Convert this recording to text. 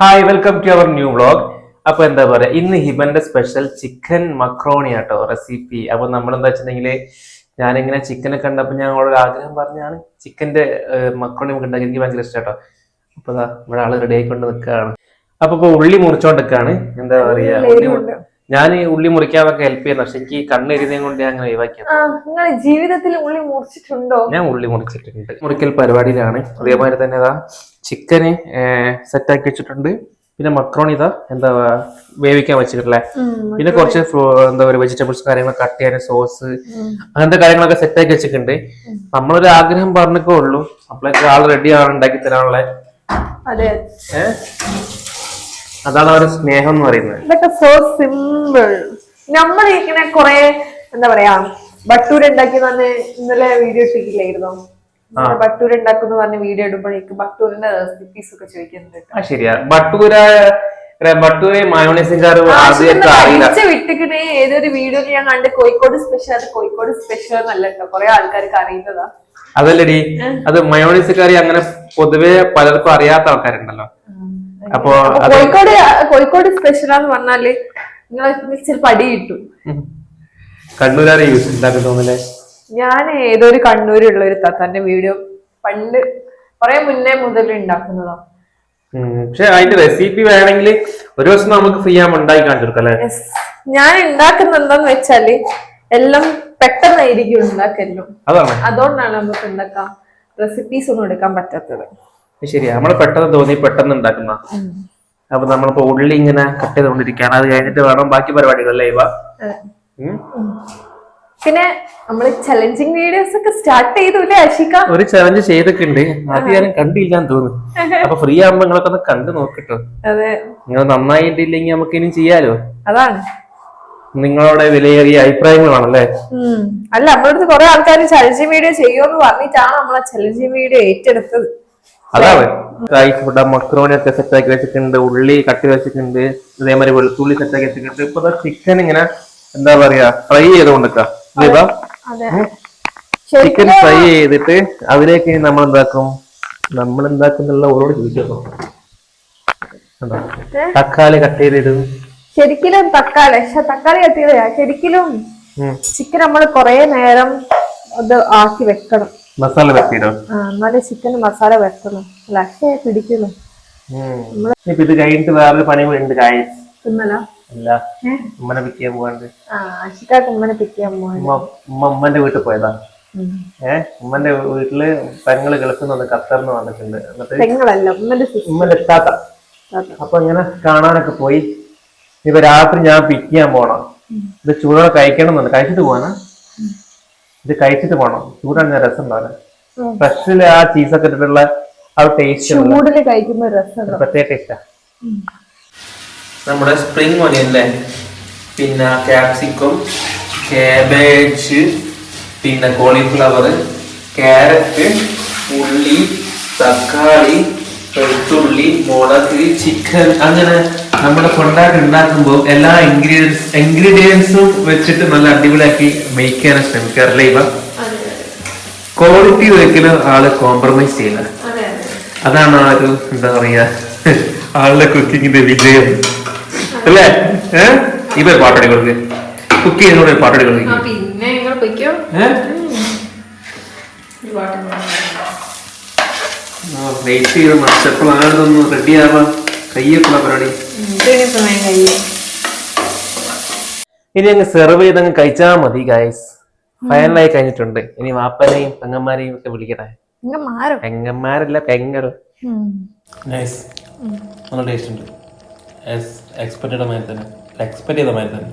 Hi welcome to our new vlog അപ്പൊ എന്താ പറയാ ഇന്ന് ഹിബന്റെ സ്പെഷ്യൽ ചിക്കൻ മക്രോണി ആട്ടോ റെസിപ്പി അപ്പൊ നമ്മൾ എന്താ വെച്ചിട്ടുണ്ടെങ്കിൽ ഞാനിങ്ങനെ ചിക്കനെ കണ്ടപ്പോൾ ഞാൻ ഒരു ആഗ്രഹം പറഞ്ഞാണ് ചിക്കന്റെ മക്രോണി നമുക്ക് ഉണ്ടാക്കി എനിക്ക് ഭയങ്കര ഇഷ്ടം കേട്ടോ അപ്പൊ ഇവിടെ ആൾ റെഡി ആയിക്കൊണ്ട് നിൽക്കുകയാണ് അപ്പൊ ഇപ്പൊ ഉള്ളി മുറിച്ചോണ്ട് നിൽക്കുകയാണ് എന്താ പറയാ ഞാൻ ഈ ഉള്ളി മുറിക്കാനൊക്കെ ഹെൽപ്പ് ചെയ്യുന്ന പക്ഷെ എനിക്ക് കണ്ണെഴുതിയും കൊണ്ട് ഞാൻ അങ്ങനെ ഒഴിവാക്കിയത്. നിങ്ങൾ ജീവിതത്തിൽ ഉള്ളി മുറിച്ചിട്ടുണ്ടോ? ഞാൻ ഉള്ളി മുറിച്ചിട്ടുണ്ട്. മുറിക്കൽ പരിപാടിയിലാണ്. അതേമാതിരി തന്നെ ഇതാ ചിക്കന് സെറ്റാക്കി വെച്ചിട്ടുണ്ട്. പിന്നെ മക്രോണി ഇതാ എന്താ വേവിക്കാൻ വെച്ചിട്ടില്ലേ പിന്നെ കുറച്ച് എന്താ പറയുക വെജിറ്റബിൾസ് കാര്യങ്ങളൊക്കെ കട്ട് ചെയ്യാൻ സോസ് അങ്ങനത്തെ കാര്യങ്ങളൊക്കെ സെറ്റ് ആക്കി വെച്ചിട്ടുണ്ട്. നമ്മളൊരു ആഗ്രഹം പറഞ്ഞൊക്കെ ഉള്ളൂ. അപ്പോഴേക്കും ആൾ റെഡി ആണ് ഉണ്ടാക്കി തരാനുള്ള. അതെ. ഏഹ് അതാണ് അവരുടെ സ്നേഹം എന്ന് പറയുന്നത്. ഇതൊക്കെ സോ സിമ്പിൾ നമ്മൾ ഇങ്ങനെ കുറെ എന്താ പറയാ ബട്ടൂർ ഉണ്ടാക്കി തന്നെ ഇന്നലെ വീഡിയോ ഇട്ടില്ലായിരുന്നോ ബട്ടൂർ ഉണ്ടാക്കുന്നു പറഞ്ഞ വീഡിയോ ഇടുമ്പോഴേക്ക് ബട്ടൂരിന്റെ റെസിപ്പീസ് ഒക്കെ ചോദിക്കുന്നുണ്ട്. ആ ശരിയാ. ബട്ടൂര ബട്ടൂര മയോണൈസും കാറ് ആ, പക്ഷെ ആദ്യമൊക്കെ ഇതൊന്ന് അറിയില്ല. വിട്ടിക്കണേ ഏതൊരു വീഡിയോ ഞാൻ കണ്ട് കോഴിക്കോട് സ്പെഷ്യൽ അത് കോഴിക്കോട് സ്പെഷ്യൽ എന്നല്ല കേട്ടോ. കൊറേ ആൾക്കാർക്ക് അറിയുന്നതാ. അതല്ലടി അത് മയോണൈസ് കറി അങ്ങനെ പൊതുവെ പലർക്കും അറിയാത്ത ആൾക്കാരുണ്ടല്ലോ. അപ്പൊ കോഴിക്കോട് കോഴിക്കോട് സ്പെഷ്യൽ എന്ന് പറഞ്ഞാൽ നിങ്ങളെ ചിലപ്പോ അടി കിട്ടും കണ്ണൂരാണ് യൂസ് ഉണ്ടാക്കി തോന്നില്ലേ ഞാൻ ഏതോ ഒരു കണ്ണൂരുള്ള ഒരു തത്തന്റെ വീഡിയോ പണ്ട് കുറെ മുന്നേ മുതൽ ഉണ്ടാക്കുന്നതാ. പക്ഷെ അതിന്റെ റെസിപ്പി വേണമെങ്കിൽ ഒരു ദിവസം നമുക്ക് ഫ്രീ ആകുമ്പോൾ ഉണ്ടാക്കി കാണിച്ചെടുക്കാം അല്ലെ? ഞാൻ ഉണ്ടാക്കുന്ന എന്താന്ന് വെച്ചാൽ എല്ലാം പെട്ടെന്നായിരിക്കും ഉണ്ടാക്കലും. അതാണ്. അതുകൊണ്ടാണ് നമുക്ക് ഉണ്ടാക്കാം റെസിപ്പീസ് ഒന്നും എടുക്കാൻ പറ്റാത്തത്. ശരിയാ. നമ്മൾ പെട്ടെന്ന് തോന്നി പെട്ടെന്ന് ഉണ്ടാക്കുന്ന. അപ്പൊ നമ്മളിപ്പോ ഉള്ളി ഇങ്ങനെ കട്ട് ചെയ്തുകൊണ്ടിരിക്കുകയാണ്. അത് കഴിഞ്ഞിട്ട് വേണം ബാക്കി പരിപാടികളിലെ ഇവ. പിന്നെ നമ്മൾ ചലഞ്ചിങ് വീഡിയോസ് ഒക്കെ സ്റ്റാർട്ട് ചെയ്തൂലേ അഷിക ഒരു ചലഞ്ച് ചെയ്തൊക്കെ ഉണ്ട് ആദ്യം ഞാനും കണ്ടില്ലാന്ന് തോന്നുന്നു. അപ്പൊ ഫ്രീ ആകുമ്പോ നിങ്ങളൊക്കെ ഒന്ന് കണ്ടു നോക്കിട്ടോ. അതെ. നിങ്ങൾ നന്നായിട്ടില്ലെങ്കിൽ നമുക്ക് ഇനി ചെയ്യാലോ? അതാണ്. നിങ്ങളുടെ വിലയേറിയ അഭിപ്രായങ്ങളാണല്ലേ? അല്ല നമ്മളടുത്ത് കുറെ ആൾക്കാർ ചലഞ്ചിങ് വീഡിയോ ചെയ്യുമെന്ന് പറഞ്ഞിട്ടാണ് നമ്മളെ ചലഞ്ചിങ് വീഡിയോ ഏറ്റെടുത്തത്. അതാണ് റൈസ് ഇവിടെ മക്രോണി ഒക്കെ സെറ്റ് ആക്കി വെച്ചിട്ടുണ്ട് ഉള്ളി കട്ടി വെച്ചിട്ടുണ്ട് ഇതേമാതിരി വെളുത്തുള്ളി സെറ്റ് ആക്കി വെച്ചിട്ടുണ്ട്. ഇപ്പൊ ചിക്കൻ ഇങ്ങനെ എന്താ പറയാ ഫ്രൈ ചെയ്തുകൊണ്ടിരിക്കാം അതെ. ചിക്കൻ ഫ്രൈ ചെയ്തിട്ട് അതിലേക്ക് നമ്മൾ എന്താക്കും? നമ്മൾ എന്താക്കുന്നുള്ള ഓരോട് ചോദിച്ചോ? തക്കാളി കട്ട് ചെയ്തിടും. ശരിക്കും തക്കാളി തക്കാളി കത്തിയതാ ശരിക്കും ചിക്കൻ നമ്മൾ കൊറേ നേരം അത് ആക്കി വെക്കണം. മസാല ആ, എന്നാലേ ചിക്കൻ മസാല വെക്കണം ലക്ഷ പിടിക്കുന്നു. ഇപ്പൊ ഇത് കഴിഞ്ഞിട്ട് വേറൊരു പണി ഉണ്ട് അല്ല ഉമ്മനെ പിക്കാൻ പോകാണ്ട് ആ അഷിക കുമ്മനെ പിക്കാൻ പോവാൻ ഉമ്മ ഉമ്മ ഉമ്മന്റെ വീട്ടിൽ പോയതാ. ഏഹ് ഉമ്മന്റെ വീട്ടിൽ പെങ്ങൾ ഗൾഫിൽ നിന്ന് ഖത്തറിന്ന് വന്നിട്ടുണ്ട്. എന്നിട്ട് ഉമ്മന്റെ എത്താത്ത അപ്പൊ ഇങ്ങനെ കാണാനൊക്കെ പോയി. ഇപ്പൊ രാത്രി ഞാൻ പിക്ക് ചെയ്യാൻ പോണം. ഇത് ചൂടോടെ കഴിക്കണം എന്നുണ്ട് കഴിച്ചിട്ട് പോവാനാ? ഇത് കഴിച്ചിട്ട് പോണം. ചൂടാണ് ഞാൻ രസം ഉണ്ടാവില്ല. ഉം. ഫ്രഷിൽ ആ ചീസൊക്കെ ഇട്ടിട്ടുള്ള ആ ടേസ്റ്റ് ചൂടിൽ കഴിക്കുമ്പോ രസം പ്രത്യേക ടേസ്റ്റാ നമ്മുടെ സ്പ്രിംഗ് ഓണിയൻ അല്ലേ പിന്നെ ക്യാപ്സിക്കം കാബേജ് പിന്നെ കോളിഫ്ലവർ ക്യാരറ്റ് ഉള്ളി തക്കാളി വെളുത്തുള്ളി മുളക് ചിക്കൻ അങ്ങനെ നമ്മുടെ കൊണ്ടാട്ട് ഉണ്ടാക്കുമ്പോൾ എല്ലാ ഇൻഗ്രീഡിയൻസ് ഇൻഗ്രീഡിയൻസും വെച്ചിട്ട് നല്ല അടിപൊളിയാക്കി മേക്ക് ചെയ്യാൻ ശ്രമിക്കാറില്ല ഇവ? ക്വാളിറ്റി ഒരിക്കലും ആൾ കോംപ്രമൈസ് ചെയ്യില്ല. അതാണ് ആ ഒരു എന്താ പറയാ ആളുടെ കുക്കിങ്ങിന്റെ വിജയം. അല്ലേ? ഏഹ് ഇവർ പാട്ടടി കൊടുക്കുക കുക്ക് ചെയ്യുന്നോട് പാട്ടടി കൊടുക്കുക പിന്നെ വെയിറ്റ് ചെയ്ത് മറ്റപ്പോഴാണെന്നൊന്ന് റെഡി ആവാം കയ്യൊക്കെയുള്ള പരിപാടി. ഇനി അങ്ങ് സെർവ് ചെയ്ത് അങ്ങ് കഴിച്ചാൽ മതി ഗൈസ് ഫൈനലായി കഴിഞ്ഞിട്ടുണ്ട്. ഇനി വാപ്പനെയും പെങ്ങന്മാരെയും ഒക്കെ വിളിക്കട്ടെ. പെങ്ങന്മാരല്ല പെങ്ങൾ നൈസ് നല്ല ടേസ്റ്റ് ഉണ്ട്. എക്സ്പെക്ട് ചെയ്ത മാതിരി തന്നെ. എക്സ്പെക്ട് ചെയ്ത മാതിരി തന്നെ.